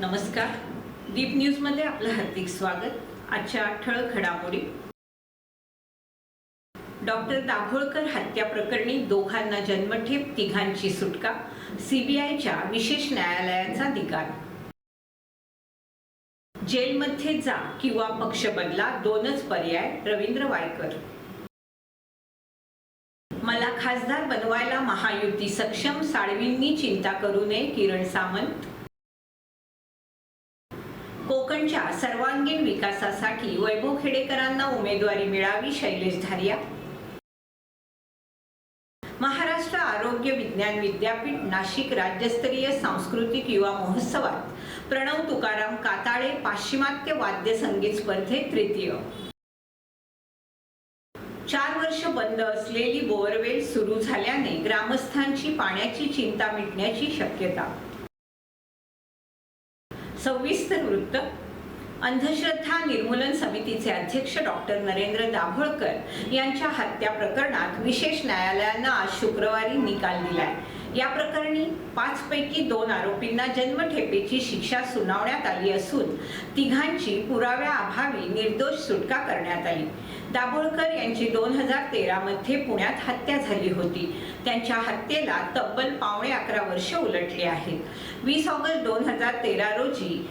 नमस्कार. दीप न्यूजमध्ये आपलं हार्दिक स्वागत. आजच्या ठळक घडामोडी. डॉक्टर दाभोळकर हत्या प्रकरणी दोघांना जन्मठेप तिघांची सुटका. सीबीआयच्या विशेष न्यायालयाचा निकाल. जेलमध्ये जा किंवा पक्ष बदला दोनच पर्याय. रवींद्र वायकर. मला खासदार बनवायला महायुती सक्षम साळवींनी चिंता करू नये किरण सामंत. कोकणच्या सर्वांगीण विकासासाठी वैभव खेडेकरांना उमेदवारी मिळावी शैलेश धारिया. महाराष्ट्र आरोग्य विज्ञान विद्यापीठ नाशिक राज्यस्तरीय सांस्कृतिक युवा महोत्सवात प्रणव तुकाराम काताळे पाश्चिमात्य वाद्य संगीत स्पर्धेत तृतीय. चार वर्ष बंद असलेली बोअरवेल सुरू झाल्याने ग्रामस्थांची पाण्याची चिंता मिटण्याची शक्यता. सविस्तर वृत्त. अंधश्रद्धा निर्मूलन समितीचे अध्यक्ष डॉक्टर नरेंद्र दाभोळकर यांच्या हत्या प्रकरणात विशेष न्यायालयानं आज शुक्रवारी निकाल दिलाय. या प्रकरणी पाच पैकी दोन आरोपींना जन्मठेपेची शिक्षा सुनावण्यात आली असून तिघांची पुराव्या अभावी निर्दोष सुटका करण्यात आली. दाभोळकर यांची दोन हजार तेरामध्ये पुण्यात हत्या झाली होती. त्यांच्या हत्येला तब्बल पावणे अकरा वर्ष उलटली आहेत. वीस ऑगस्ट दोन हजार तेरा रोजी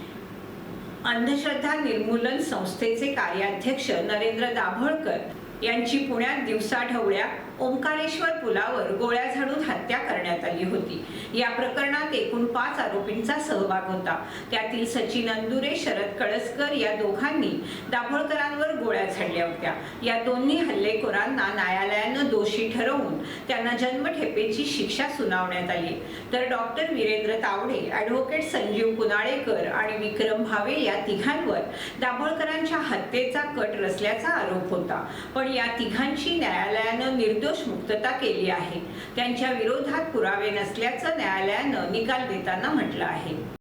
अंधश्रद्धा निर्मूलन संस्थेचे कार्याध्यक्ष नरेंद्र दाभोळकर यांची पुण्यात दिवसाढवळ्या ओंकारेश्वर पुलावर गोळ्या झाडून हत्या करण्यात आली होती. या प्रकरणात एकूण पाच आरोपींचा सहभाग होता. त्यातील सचिन अंदुरे शरद कळसकर या दोघांनी दाभोळकरांवर गोळ्या झाडल्या होत्या. या दोन्ही हल्लेखोरांना न्यायालयानं दोषी ठरवून त्यांना जन्मठेपेची शिक्षा सुनावण्यात आली. तर डॉक्टर वीरेंद्र तावडे ॲडव्होकेट संजीव कुनाळेकर आणि विक्रम भावे या तिघांवर दाभोळकरांच्या हत्येचा कट रचल्याचा आरोप होता. पण या तिघांची न्यायालयानं निर्दोष मुक्तता केली आहे. त्यांच्या विरोधात पुरावे नसल्याचं न्यायालयानं निकाल देताना म्हटलं आहे.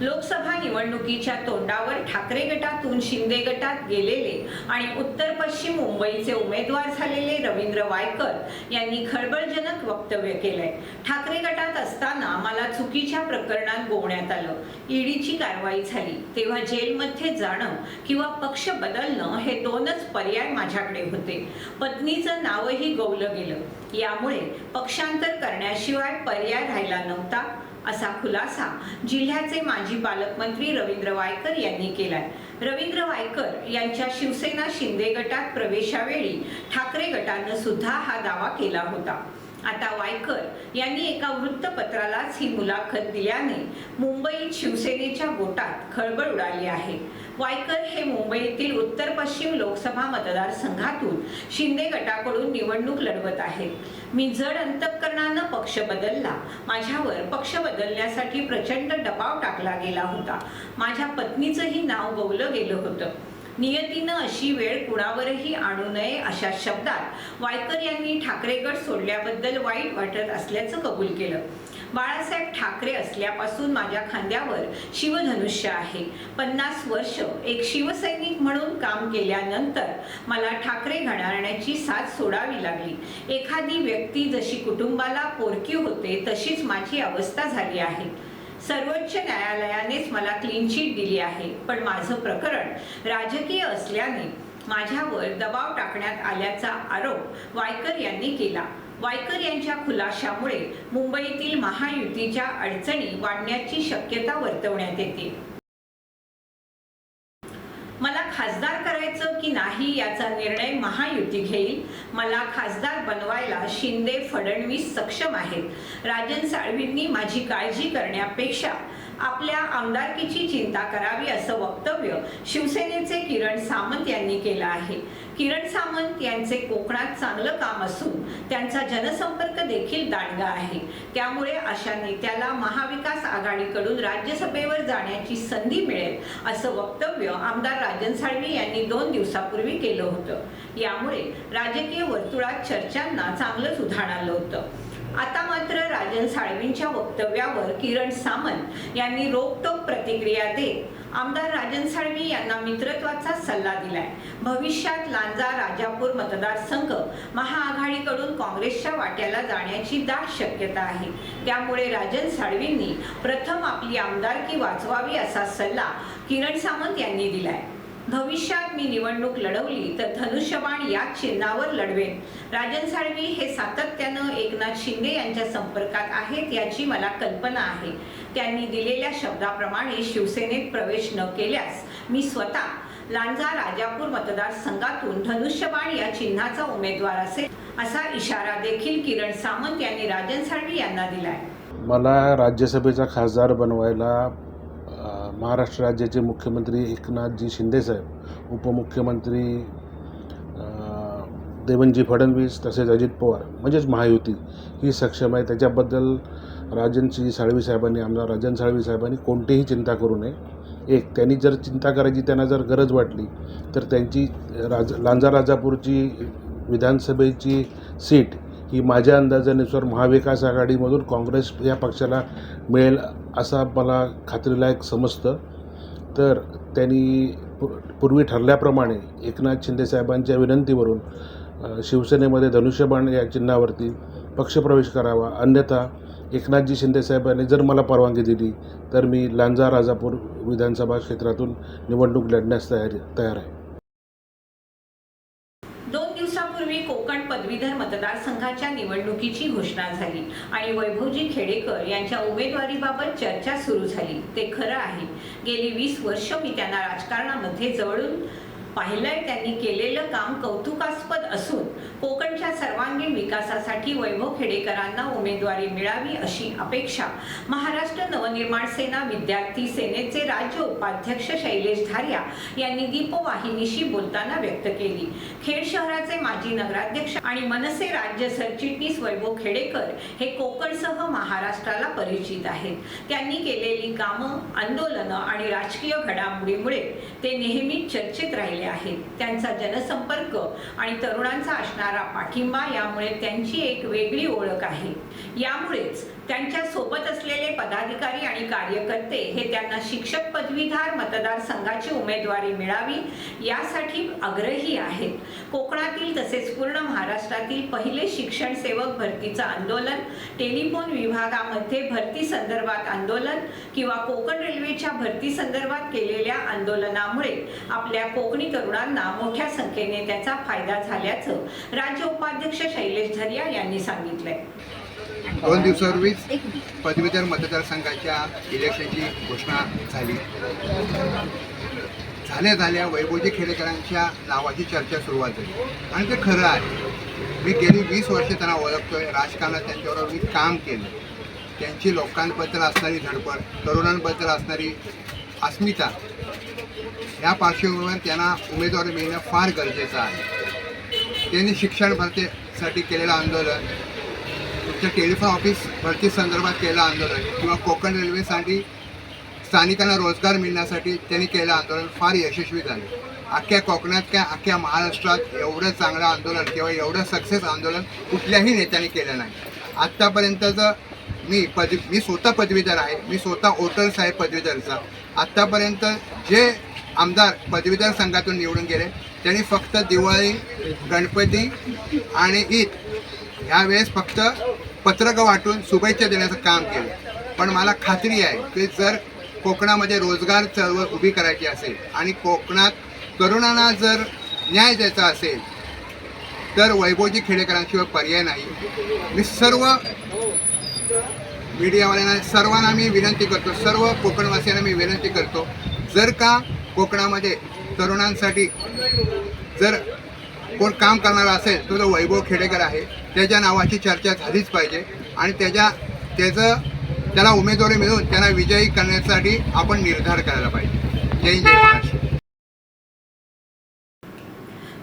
लोकसभा निवडणुकीच्या तोंडावर ठाकरे गटातून शिंदे गटात गेलेले आणि उत्तर पश्चिम मुंबईचे उमेदवार झालेले रवींद्र वायकर यांनी खळबळजनक वक्तव्य केलंय. ठाकरे गटात असताना मला चुकीच्या प्रकरणात गोवण्यात आलं. ईडीची कारवाई झाली. तेव्हा जेलमध्ये जाणं किंवा पक्ष बदलणं हे दोनच पर्याय माझ्याकडे होते. पत्नीचं नावही गवलं गेलं. यामुळे पक्षांतर करण्याशिवाय पर्याय राहिला नव्हता. असा खुलासा जिल्ह्याचे माजी पालकमंत्री रवींद्र वायकर यांनी केलाय. रवींद्र वायकर यांच्या शिवसेना शिंदे गटात प्रवेशावेळी ठाकरे गटानं सुद्धा हा दावा केला होता. आता वायकर यांनी एका वृत्तपत्रालाच ही मुलाखत दिल्याने मुंबईत शिवसेनेच्या गोटात खळबळ उडाली आहे. वायकर हे मुंबईतील उत्तर पश्चिम लोकसभा मतदारसंघातून शिंदे गटाकडून निवडणूक लढवत आहेत. मी जड अंतकरणानं पक्ष बदलला. माझ्यावर पक्ष बदलण्यासाठी प्रचंड दबाव टाकला गेला होता. माझ्या पत्नीचंही नाव गवलं गेलं होतं. नियतीनं अशी वेळ कुणावरही आणू नये अशा शब्दात वायकर यांनी ठाकरेगड सोडल्याबद्दल वाईट वाटत असल्याचं कबूल केलं. बाळासाहेब ठाकरे असल्यापासून माझ्या खांद्यावर शिवधनुष्य आहे. पन्नास वर्ष एक शिवसैनिक म्हणून काम केल्यानंतर मला ठाकरे घडाण्याची साथ सोडावी लागली. एखादी व्यक्ती जशी कुटुंबाला पोरकी होते तशीच माझी अवस्था झाली आहे. सर्वोच्च न्यायालयानेच मला क्लीन चिट दिली आहे पण माझं प्रकरण राजकीय असल्याने माझ्यावर दबाव टाकण्यात आल्याचा आरोप वायकर यांनी केला. वायकर यांच्या खुलाशामुळे मुंबईतील महायुतीच्या अडचणी वाढण्याची शक्यता वर्तवण्यात येते. मला खासदार करायचं की नाही याचा निर्णय महायुती घेईल? मला खासदार बनवायला शिंदे फडणवीस सक्षम आहेत. राजन साळवींनी माझी काळजी करण्यापेक्षा आपल्या आमदारकीची चिंता करावी असं वक्तव्य शिवसेनेचे किरण सामंत यांनी केलं आहे. किरण सामंत यांचे कोकणात चांगलं काम असून त्यांचा जनसंपर्क देखील दांडगा आहे. त्यामुळे अशा नेत्याला महाविकास आघाडीकडून राज्यसभेवर जाण्याची संधी मिळेल असं वक्तव्य आमदार राजन साळवी यांनी दोन दिवसापूर्वी केलं होतं. यामुळे राजकीय वर्तुळात चर्चांना चांगलंच उधाण आलं होतं. आता मात्र राजन साळवींच्या वक्तव्यावर किरण सामंत यांनी रोकटोक प्रतिक्रिया देत आमदार राजन साळवी यांना मित्रत्वाचा सल्ला दिलाय. भविष्यात लांजा राजापूर मतदारसंघ महाआघाडीकडून काँग्रेसच्या वाट्याला जाण्याची दाट शक्यता आहे. त्यामुळे राजन साळवींनी प्रथम आपली आमदारकी वाचवावी असा सल्ला किरण सामंत यांनी दिलाय. भविष्यात मी निवडणूक लढवली तर धनुष्यबाण या चिन्हावर लढवेन. राजन साळवी हे सातत्यानं एकनाथ शिंदे यांच्या संपर्कात आहेत याची मला कल्पना आहे. त्यांनी दिलेल्या शब्दाप्रमाणे शिवसेनेत प्रवेश न केल्यास मी स्वतः लांजा राजापूर मतदारसंघातून धनुष्यबाण या चिन्हाचा उमेदवार असेल असा इशारा देखील किरण सामंत यांनी राजन साळवी यांना दिलाय. मला राज्यसभेचा खासदार बनवायला महाराष्ट्र राज्याचे मुख्यमंत्री एकनाथजी शिंदेसाहेब उपमुख्यमंत्री देवनजी फडणवीस तसेच अजित पवार म्हणजेच महायुती ही सक्षम आहे. त्याच्याबद्दल राजनजी साळवी साहेबांनी आमदार राजन साळवी साहेबांनी कोणतीही चिंता करू नये. एक त्यांनी जर चिंता करायची त्यांना जर गरज वाटली तर त्यांची राज लांजा राजापूरची विधानसभेची सीट ही माझ्या अंदाजानुसार महाविकास आघाडीमधून काँग्रेस या पक्षाला मिळेल असा मला खात्रीलायक समजतं. तर त्यांनी पूर्वी ठरल्याप्रमाणे एकनाथ शिंदेसाहेबांच्या विनंतीवरून शिवसेनेमध्ये धनुष्यबाण या चिन्हावरती पक्षप्रवेश करावा. अन्यथा एकनाथजी शिंदेसाहेबांनी जर मला परवानगी दिली तर मी लांजा राजापूर विधानसभा क्षेत्रातून निवडणूक लढण्यास तयार तयार आहे. दोन दिवसापूर्वी कोकण पदवीधर मतदारसंघाच्या निवडणुकीची घोषणा झाली आणि वैभवजी खेडेकर यांच्या उमेदवारीबाबत चर्चा सुरू झाली. ते खरं आहे. गेली वीस वर्ष मी त्यांना राजकारणामध्ये जवळून पाहिलंय त्यांनी केलेलं काम कौतुकास्पद असून कोकणच्या सर्वांगीण विकासासाठी वैभव खेडेकरांना उमेदवारी मिळावी अशी अपेक्षा. महाराष्ट्र नवनिर्माण सेना विद्यार्थी सेनेचे राज्य उपाध्यक्ष शैलेश धारिया यांनी दीपवाहिनीशी बोलताना व्यक्त केली. खेड शहराचे माजी नगराध्यक्ष आणि मनसे राज्य सरचिटणीस वैभव खेडेकर हे कोकणसह महाराष्ट्राला परिचित आहेत. त्यांनी केलेली कामं आंदोलनं आणि राजकीय घडामोडीमुळे ते नेहमी चर्चेत राहिले आहेत त्यांचा जनसंपर्क आणि तरुणांचा असणारा पाठिंबा यामुळे त्यांची एक वेगळी ओळख आहे. यामुळेच त्यांच्यासोबत असलेले पदाधिकारी आणि कार्यकर्ते हे त्यांना शिक्षक पदवीधार मतदारसंघाची उमेदवारी मिळावी यासाठी आग्रही आहेत. कोकणातील तसेच पूर्ण महाराष्ट्रातील पहिले शिक्षण सेवक भरतीचं आंदोलन टेलिफोन विभागामध्ये भरती संदर्भात आंदोलन किंवा कोकण रेल्वेच्या भरती संदर्भात केलेल्या आंदोलनामुळे आपल्या कोकणी तरुणांना मोठ्या संख्येने त्याचा फायदा झाल्याचं राज्य उपाध्यक्ष शैलेश धरिया यांनी सांगितलंय. दोन दिवसापूर्वीच पदवीधर मतदारसंघाच्या इलेक्शनची घोषणा झाली. झाल्या झाल्या वैभवजी खेडेकरांच्या नावाची चर्चा सुरुवात झाली. आणि ते खरं आहे. मी गेली वीस वर्षे त्यांना ओळखतोय. राजकारणात त्यांच्याबरोबर मी काम केलं. त्यांची लोकांबद्दल असणारी धडपड तरुणांबद्दल असणारी अस्मिता या पार्श्वभूमीवर त्यांना उमेदवारी मिळणं फार गरजेचं आहे. त्यांनी शिक्षण भरतीसाठी केलेलं आंदोलन तुमच्या टेलिफोन ऑफिस भरती संदर्भात केलं आंदोलन किंवा कोकण रेल्वेसाठी स्थानिकांना रोजगार मिळण्यासाठी त्यांनी केलं आंदोलन फार यशस्वी झाले. अख्ख्या कोकणात काय अख्ख्या महाराष्ट्रात एवढं चांगलं आंदोलन किंवा एवढं सक्सेस आंदोलन कुठल्याही नेत्याने केलं नाही. आत्तापर्यंतचं मी पदवी मी स्वतः पदवीधर आहे. मी स्वतः ओटर्स आहे पदवीधरचा. आत्तापर्यंत जे आमदार पदवीधर संघातून निवडून गेले त्यांनी फक्त दिवाळी गणपती आणि ईद ह्यावेळेस फक्त पत्रकं वाटून शुभेच्छा देण्याचं काम केलं. पण मला खात्री आहे की जर कोकणामध्ये रोजगार चळवळ उभी करायची असेल आणि कोकणात तरुणांना जर न्याय द्यायचा असेल तर वैभवजी खेडेकरांशिवाय पर्याय नाही. मी सर्व मीडियावाल्यांना सर्वांना मी विनंती करतो सर्व कोकणवासियांना मी विनंती करतो जर का कोकणामध्ये तरुणांसाठी जर कोण काम करणारा असेल तो जो वैभव खेडेकर आहे त्याच्या नावाची चर्चा झालीच पाहिजे. आणि त्याच्या त्याचं त्याला उमेदवारी मिळून त्यांना विजयी करण्यासाठी आपण निर्धार करायला पाहिजे. जय जय महाराष्ट्र.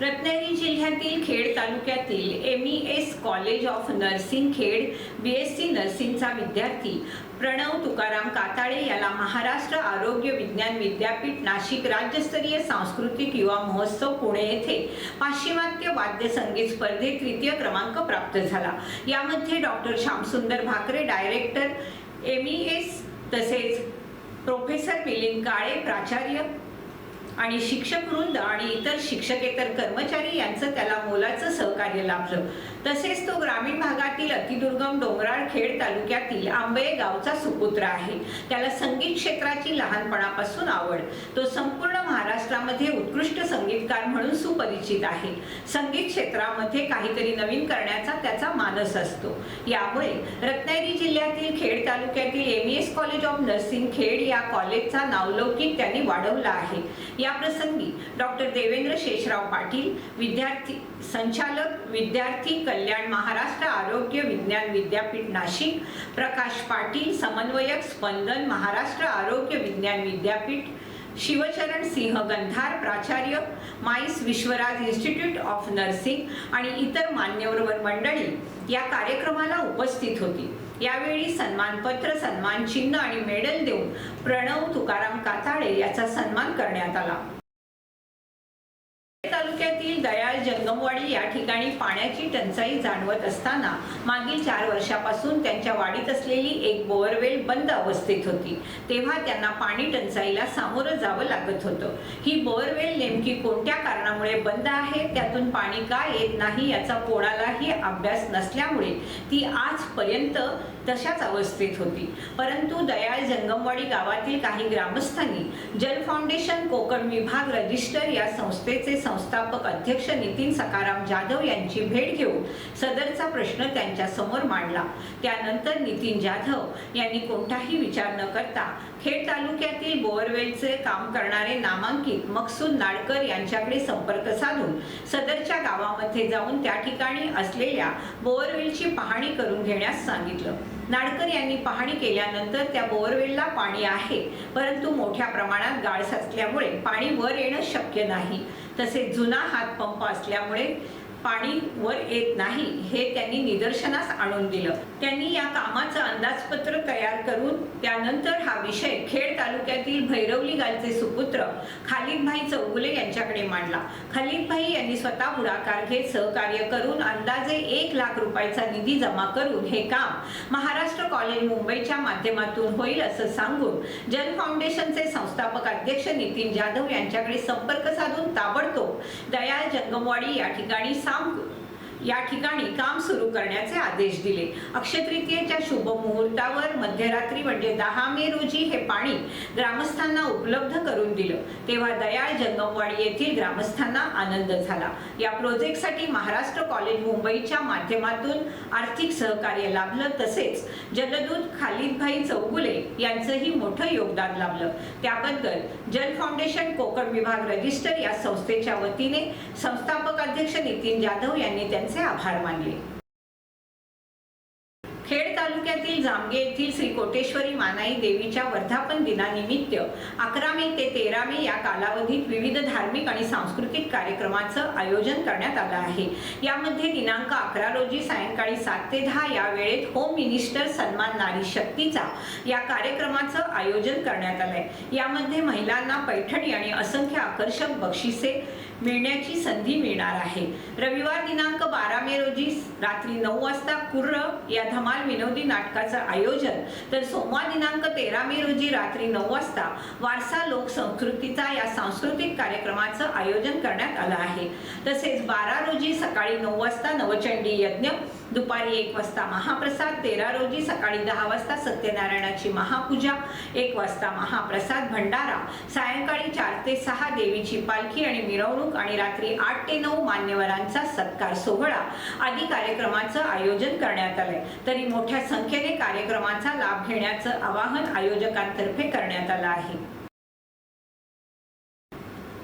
रत्नागिरी जिल्ह्यातील खेड तालुक्यातील M E S college of nursing Khed B S C नर्सिंगचा विद्यार्थी प्रणव तुकाराम काताळे याला महाराष्ट्र आरोग्य विज्ञान विद्यापीठ नाशिक राज्यस्तरीय सांस्कृतिक युवा महोत्सव पुणे येथे पाश्चिमात्य वाद्य संगीत स्पर्धेत तृतीय क्रमांक प्राप्त झाला. यामध्ये doctor Shyamsundar Bhakare director M E S तसेच प्रोफेसर मिलिंद काळे प्राचार्य आणि शिक्षक वृंद आणि इतर शिक्षकेतर कर्मचारी यांचं त्याला मोलाचं सहकार्य लाभलं. तसेच तो ग्रामीण भागातील अतिदुर्गम डोंगराळ खेड तालुक्यातील आंबे गावचा सुपुत्र आहे. त्याला संगीत क्षेत्राची लहानपणापासून आवड. तो संपूर्ण महाराष्ट्रामध्ये उत्कृष्ट संगीतकार म्हणून सुपरिचित आहे. संगीत क्षेत्रामध्ये काहीतरी नवीन करण्याचा त्याचा मानस असतो. यामुळे रत्नागिरी जिल्ह्यातील खेड तालुक्यातील M S college of nursing Khed या कॉलेजचा नावलौकिक त्यांनी वाढवला आहे. या प्रसंगी डॉक्टर देवेंद्र शेषराव पाटील विद्यार्थी संचालक विद्यार्थी कल्याण महाराष्ट्र आरोग्य विज्ञान विद्यापीठ नाशिक प्रकाश पाटील समन्वयक स्पंदन महाराष्ट्र आरोग्य विज्ञान विद्यापीठ शिवचरण सिंह गंधार प्राचार्य माईस विश्वराज इन्स्टिट्यूट ऑफ नर्सिंग आणि इतर मान्यवर मंडळी या कार्यक्रमाला उपस्थित होती. यावेळी सन्मानपत्र सन्मान चिन्ह आणि मेडल देऊन प्रणव तुकाराम काताळे याचा सन्मान करण्यात आला. तालुक्यातील दयाळ या ठिकाणी पाण्याची टंचाई जाणवत असताना मागील चार वर्षापासून त्यांच्या वाडीत असलेली एक बोअरवेल बंद अवस्थेत होती. तेव्हा त्यांना पाणी टंचाईला सामोरं जावं लागत होतं. ही बोअरवेल नेमकी कोणत्या कारणामुळे बंद आहे? त्यातून पाणी का येत नाही याचा कोणालाही अभ्यास नसल्यामुळे ती आजपर्यंत तशाच अवस्थेत होती. परंतु दयाळ जंगमवाडी गावातील काही ग्रामस्थांनी जल फाउंडेशन कोकण विभाग रजिस्टर या संस्थेचे संस्थापक अध्यक्ष नितीन सकाराम जाधव यांची भेट घेऊन सदरचा प्रश्न त्यांच्यासमोर मांडला. त्यानंतर नितीन जाधव यांनी कोणताही विचार न करता खेड तालुक्यातील बोअरवेलचे काम करणारे नामांकित मकसूद नाडकर यांच्याकडे संपर्क साधून सदरच्या गावामध्ये जाऊन त्या ठिकाणी असलेल्या बोअरवेलची पाहणी करून घेण्यास सांगितलं. नाडकर यांनी पाहणी केल्यानंतर त्या बोअरवेलला पाणी आहे. परंतु मोठ्या प्रमाणात गाळ साचल्यामुळे पाणी वर येणं शक्य नाही. तसेच जुना हातपंप असल्यामुळे पाणी वर येत नाही हे त्यांनी निदर्शनास आणून दिलं. त्यांनी या कामाचं अंदाजपत्र तयार करून त्यानंतर हा विषय खेड तालुक्यातील भैरवली गालचे सुपुत्र खालिदभाई चौगुले यांच्याकडे मांडला. खालिदभाई यांनी स्वतः पुढाकार घेत सहकार्य करून अंदाजे एक लाख रुपयाचा निधी जमा करून हे काम महाराष्ट्र कॉलेज मुंबईच्या माध्यमातून होईल असं सांगून जन फाउंडेशनचे संस्थापक अध्यक्ष नितीन जाधव यांच्याकडे संपर्क साधून ताबडतोब दयाळ जंगमवाडी या ठिकाणी algo या ठिकाणी काम सुरू करण्याचे आदेश दिले. अक्षयतृतीयेच्या शुभ मुहूर्तावर मध्यरात्री म्हणजे दहा मे रोजी हे पाणी ग्रामस्थांना उपलब्ध करून दिलं. तेव्हा दयाळ जंगमवाडी येथील ग्रामस्थांना आनंद झाला. या प्रोजेक्टसाठी महाराष्ट्र कॉलेज मुंबईच्या माध्यमातून आर्थिक सहकार्य लाभलं तसेच जलदूत खालिदभाई चौगुले यांचंही मोठं योगदान लाभलं. त्याबद्दल जल फाउंडेशन कोकण विभाग रजिस्टर या संस्थेच्या वतीने संस्थापक अध्यक्ष नितीन जाधव यांनी त्यांचे आभार मानले खेड तालुक्यातील जामगे येथील श्री कोटेश्वरी मानाई देवीच्या वर्धापन दिनानिमित्त अकरा मे ते तेरा मे या कालावधीत विविध धार्मिक आणि सांस्कृतिक कार्यक्रमाचं आयोजन करण्यात आलं आहे. यामध्ये दिनांक अकरा रोजी सायंकाळी सात ते दहा या वेळेत होम मिनिस्टर सन्मान नारी शक्तीचा या कार्यक्रमाचं आयोजन करण्यात आलंय. यामध्ये महिलांना पैठणी आणि असंख्य आकर्षक बक्षिसे मिळण्याची संधी मिळणार आहे. रविवार दिनांक बारा मे रोजी रात्री नऊ वाजता कुर्र या धमाल विनोदी नाटकाचं आयोजन. तर सोमवार दिनांक तेरा मे रोजी रात्री नऊ वाजता वारसा लोकसंस्कृतीचा या सांस्कृतिक कार्यक्रमाचं आयोजन करण्यात आलं आहे. तसेच बारा रोजी सकाळी नऊ वाजता नवचंडी यज्ञ दुपारी एक वाजता महाप्रसाद तेरा रोजी सकाळी दहा वाजता सत्यनारायणाची महापूजा एक वाजता महाप्रसाद भंडारा. सायंकाळी चार ते सहा देवीची पालखी आणि मिरवणूक आणि रात्री आठ ते नऊ मान्यवरांचा सत्कार सोहळा आदी कार्यक्रमाचं आयोजन करण्यात आलंय. तरी मोठ्या संख्येने कार्यक्रमाचा लाभ घेण्याचं आवाहन आयोजकांतर्फे करण्यात आलं आहे.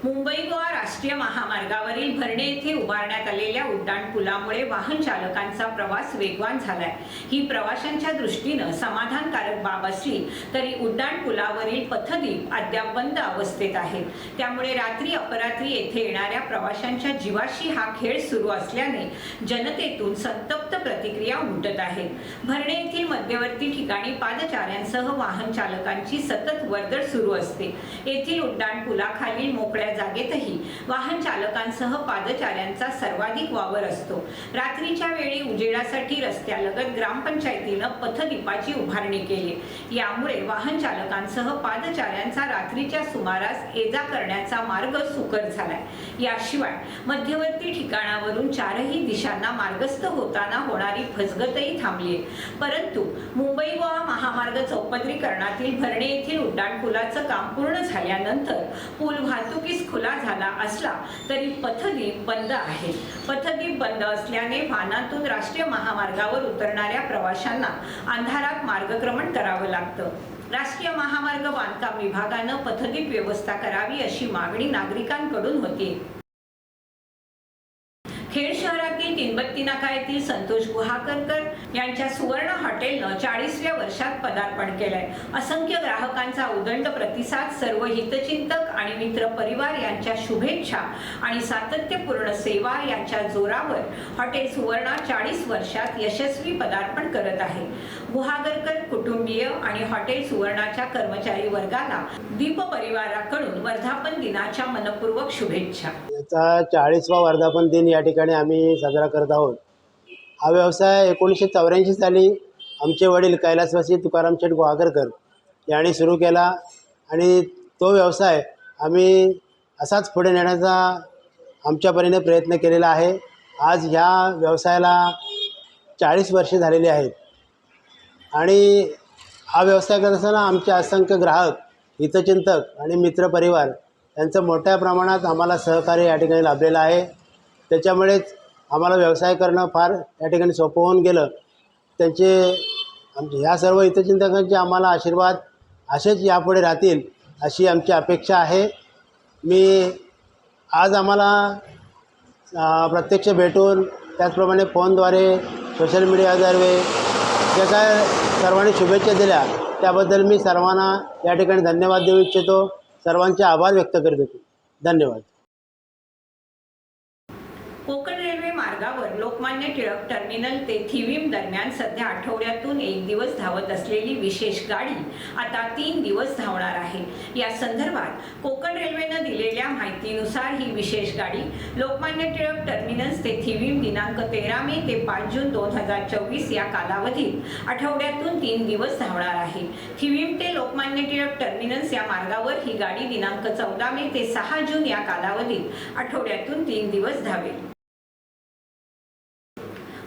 मुंबई गोवा राष्ट्रीय महामार्गावरील भरणे येथे उभारण्यात आलेल्या उड्डाण पुलामुळे वाहन चालकांचा प्रवास वेगवान झालाय. ही प्रवाशांच्या दृष्टीनं समाधानकारक बाब असली तरी उड्डाण पुलावरील पथदीप अद्याप बंद अवस्थेत आहेत त्यामुळे रात्री अपरात्री येथे येणाऱ्या प्रवाशांच्या जीवाशी हा खेळ सुरू असल्याने जनतेतून संतप्त प्रतिक्रिया उमटत आहेत भरणे येथील मध्यवर्ती ठिकाणी पादचाऱ्यांसह वाहन चालकांची सतत वर्दळ सुरू असते. येथील उड्डाण पुलाखालील मोकळ्या जागेतही वाहन चालकांसह पादचाऱ्यांचा सर्वाधिक वावर असतो. रात्रीच्या वेळी उजेडासाठी रस्त्यालगत ग्रामपंचायतीनं पथदीपाची उभारणी केली. यामुळे वाहन चालकांसह पादचाऱ्यांचा रात्रीच्या सुमारास ये जा करण्याचा मार्ग सुकर झालाय. याशिवाय मध्यवर्ती ठिकाणावरून चारही दिशांना मार्गस्थ होताना होणारी फसगतही थांबली परंतु मुंबई गोवा महामार्ग चौपदरीकरणातील भरणे येथील उड्डाणपुलाचं काम पूर्ण झाल्यानंतर पूल खुला झाला असला तरी पथदीप बंद आहे. पथदीप बंद असल्याने वाहनातून राष्ट्रीय महामार्गावर उतरणाऱ्या प्रवाशांना अंधारात मार्गक्रमण करावं लागतं. राष्ट्रीय महामार्ग बांधकाम विभागानं पथदीप व्यवस्था करावी अशी मागणी नागरिकांकडून होती. खेड शहरातील तीनबत्ती नाका येथील संतोष गुहाकरकर यांच्या सुवर्ण हॉटेलनं चाळीसव्या वर्षात पदार्पण केलंय. असंख्य ग्राहकांचा उदंड प्रतिसाद सर्व हितचिंतक आणि मित्र परिवार यांच्या शुभेच्छा आणि सातत्यपूर्ण सेवा यांच्या जोरावर हॉटेल सुवर्णा चाळीस वर्षात यशस्वी पदार्पण करत आहे. गुहागरकर कुटुंबीय आणि हॉटेल सुवर्णाच्या कर्मचारी वर्गाला दीप परिवाराकडून वर्धापन दिनाच्या मनपूर्वक शुभेच्छा. याचा चाळीसवा वर्धापन दिन या ठिकाणी आम्ही साजरा करत आहोत. हा व्यवसाय एकोणीसशे चौऱ्याऐंशी साली आमचे वडील कैलासवासी तुकाराम शेठ गुहागरकर यांनी सुरू केला आणि तो व्यवसाय आम्ही असाच पुढे नेण्याचा आमच्या परीने प्रयत्न केलेला आहे. आज ह्या व्यवसायाला चाळीस वर्षे झालेली आहेत. आणि हा व्यवसाय करत असताना आमचे असंख्य ग्राहक हितचिंतक आणि मित्रपरिवार यांचं मोठ्या प्रमाणात आम्हाला सहकार्य या ठिकाणी लाभलेलं आहे. त्याच्यामुळेच आम्हाला व्यवसाय करणं फार या ठिकाणी सोपं होऊन गेलं. त्यांचे आमचे ह्या सर्व हितचिंतकांचे आम्हाला आशीर्वाद असेच यापुढे राहतील अशी आमची अपेक्षा आहे. मी आज आम्हाला प्रत्यक्ष भेटून त्याचप्रमाणे फोनद्वारे सोशल मीडियाद्वारे जे काय सर्वांनी शुभेच्छा दिल्या त्याबद्दल मी सर्वांना या ठिकाणी धन्यवाद देऊ इच्छितो. सर्वांचे आभार व्यक्त करीत. होतो धन्यवाद कोकण रेल्वे मार्गावर लोकमान्य टिळक टर्मिनल ते थिवीम दरम्यान सध्या आठवड्यातून एक दिवस धावत असलेली विशेष गाडी आता तीन दिवस धावणार आहे. या संदर्भात कोकण रेल्वेनं दिलेल्या माहितीनुसार ही विशेष गाडी लोकमान्य टिळक टर्मिनस ते थिवीम दिनांक तेरा मे ते पाच जून दोन हजार चोवीस या कालावधीत आठवड्यातून तीन दिवस धावणार आहे. थिवीम ते लोकमान्य टिळक टर्मिनस या मार्गावर ही गाडी दिनांक चौदा मे ते सहा जून या कालावधीत आठवड्यातून तीन दिवस धावेल.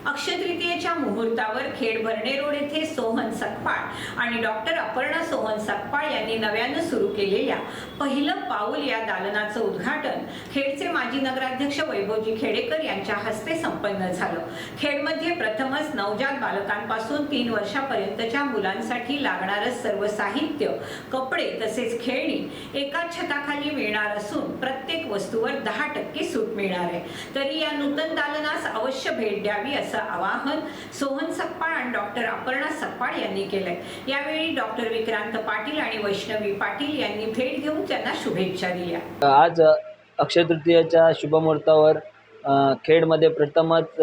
अक्षय तृतीयेच्या मुहूर्तावर खेड भरणे रोड येथे सोहन सकपाळ आणि डॉक्टर अपर्णा सोहन सकपाळ यांनी नव्यानं सुरू केलेल्या पहिलं पाऊल या दालनाचं उद्घाटन खेडचे माजी नगराध्यक्ष वैभवजी खेडेकर यांच्या हस्ते संपन्न झालं. खेडमध्ये प्रथमच नवजात बालकांपासून तीन वर्षापर्यंतच्या मुलांसाठी लागणारं सर्व साहित्य कपडे तसेच खेळणी एकाच छताखाली मिळणार असून प्रत्येक वस्तूवर दहा टक्के सूट मिळणार आहे. तरी या नूतन दालनास अवश्य भेट द्यावी असं आवाहन सोहन सकपाळ आणि डॉक्टर अपर्णा सकपाळ यांनी केलंय. यावेळी डॉक्टर विक्रांत पाटील आणि वैष्णवी पाटील यांनी भेट घेऊन त्यांना शुभेच्छा दिल्या. आज अक्षय तृतीयाच्या शुभमुहूर्तावर खेडमध्ये प्रथमच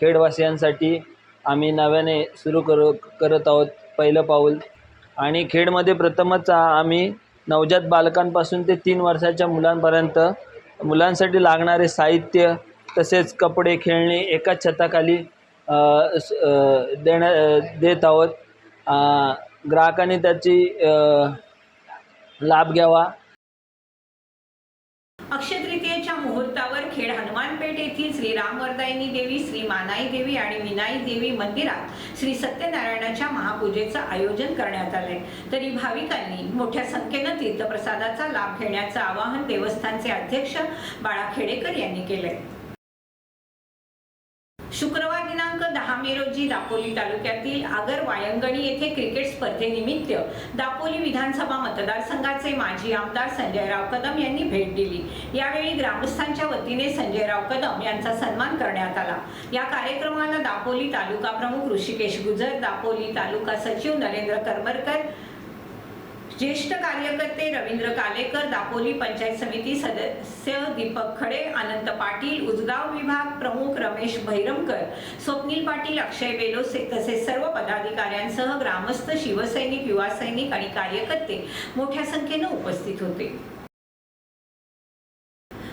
खेडवासियांसाठी आम्ही नव्याने सुरू करू करत आहोत पहिलं पाऊल. आणि खेडमध्ये प्रथमच आम्ही नवजात बालकांपासून ते तीन वर्षाच्या मुलांपर्यंत मुलांसाठी लागणारे साहित्य तसेच कपडे खेळणी एकाच छताखाली स- देण्या देत आहोत. ग्राहकाने ग्राहकांनी त्याची लाभ घ्यावा. अक्षय तृतीयेच्या मुहूर्तावर खेड हनुमानपेठ येथील श्री रामवरदायिनी देवी श्री मानाई देवी आणि विनाई देवी मंदिरात श्री सत्यनारायणाच्या महापूजेचं आयोजन करण्यात आलंय. तरी भाविकांनी मोठ्या संख्येनं तीर्थप्रसादाचा लाभ घेण्याचं आवाहन देवस्थानचे अध्यक्ष बाळा खेडेकर यांनी केलंय. शुक्रवार दिनांक दहा मे रोजी दापोली तालुक्यातील आगर वायंगणी येथे क्रिकेट स्पर्धेनिमित्त दापोली विधानसभा मतदारसंघाचे माजी आमदार संजयराव कदम यांनी भेट दिली. यावेळी ग्रामस्थांच्या वतीने संजयराव कदम यांचा सन्मान करण्यात आला. या कार्यक्रमाला दापोली तालुका प्रमुख ऋषिकेश गुजर दापोली तालुका सचिव नरेंद्र करमरकर ज्येष्ठ कार्यकर्ते रवींद्र कालेकर दापोली पंचायत समिती सदस्य दीपक खडे अनंत पाटील उजगाव विभाग प्रमुख रमेश भैरमकर स्वप्नील पाटील अक्षय बेलोसे तसेच सर्व पदाधिकाऱ्यांसह ग्रामस्थ शिवसैनिक युवा सैनिक आणि कार्यकर्ते मोठ्या संख्येनं उपस्थित होते.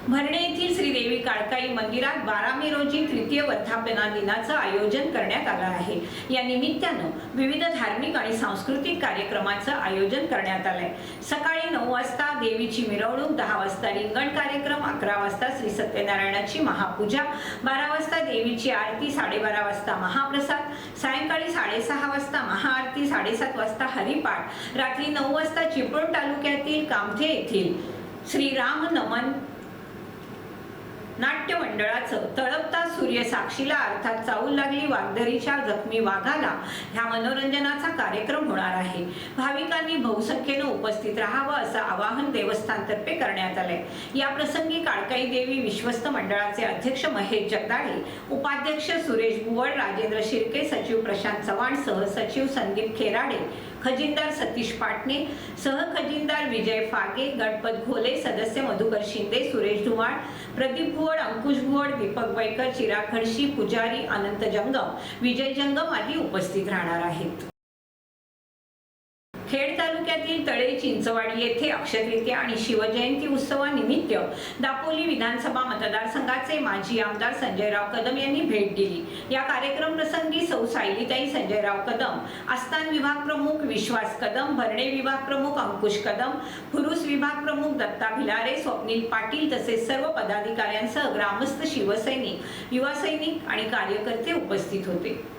भरणे येथील श्रीदेवी काळकाई मंदिरात बारा मे रोजी तृतीय वर्धापना दिनाचं आयोजन करण्यात आलं आहे. या निमित्तानं विविध धार्मिक आणि सांस्कृतिक कार्यक्रमाचं आयोजन करण्यात आलंय. सकाळी नऊ वाजता देवीची मिरवणूक दहा वाजता रिंगण कार्यक्रम अकरा वाजता श्री सत्यनारायणाची महापूजा बारा वाजता देवीची आरती साडेबारा वाजता महाप्रसाद सायंकाळी साडेसहा वाजता महाआरती साडेसात वाजता हरिपाठ रात्री नऊ वाजता चिपळूण तालुक्यातील कामथे येथील श्रीराम नमन नाट्य मंडळाचं तळपता सूर्य साक्षीला अर्थात चावू लागली वागदरीच्या जखमी वाघाला ह्या मनोरंजनाचा कार्यक्रम होणार आहे. भाविकांनी बहुसंख्येनं उपस्थित राहावं असं आवाहन देवस्थानतर्फे करण्यात आलंय. या प्रसंगी काळकाई देवी विश्वस्त मंडळाचे अध्यक्ष महेश जगदाळे उपाध्यक्ष सुरेश भुवळ राजेंद्र शिर्के सचिव प्रशांत चव्हाण सहसचिव संदीप खेराडे खजिनदार सतीश पाटणे सहखजिनदार विजय फागे गणपत घोले सदस्य मधुकर शिंदे सुरेश धुमाळ प्रदीप भुवड अंकुश भुवड दीपक बैकर चिराग खडशी पुजारी अनंत जंगम. विजय जंगम आदी उपस्थित राहणार आहेत. तालुक्यातील तळे चिंचवाडी येथे अक्षयतृतीया आणि शिवजयंती उत्सवानिमित्त दापोली विधानसभा मतदारसंघाचे माजी आमदार संजयराव कदम यांनी भेट दिली. या कार्यक्रम प्रसंगी सौ सायलीताई संजयराव कदम आस्थान विभाग प्रमुख विश्वास कदम भरणे विभाग प्रमुख अंकुश कदम फुरुस विभाग प्रमुख दत्ता भिलारे स्वप्नील पाटील तसेच सर्व पदाधिकाऱ्यांसह ग्रामस्थ शिवसैनिक युवा सैनिक आणि कार्यकर्ते उपस्थित होते.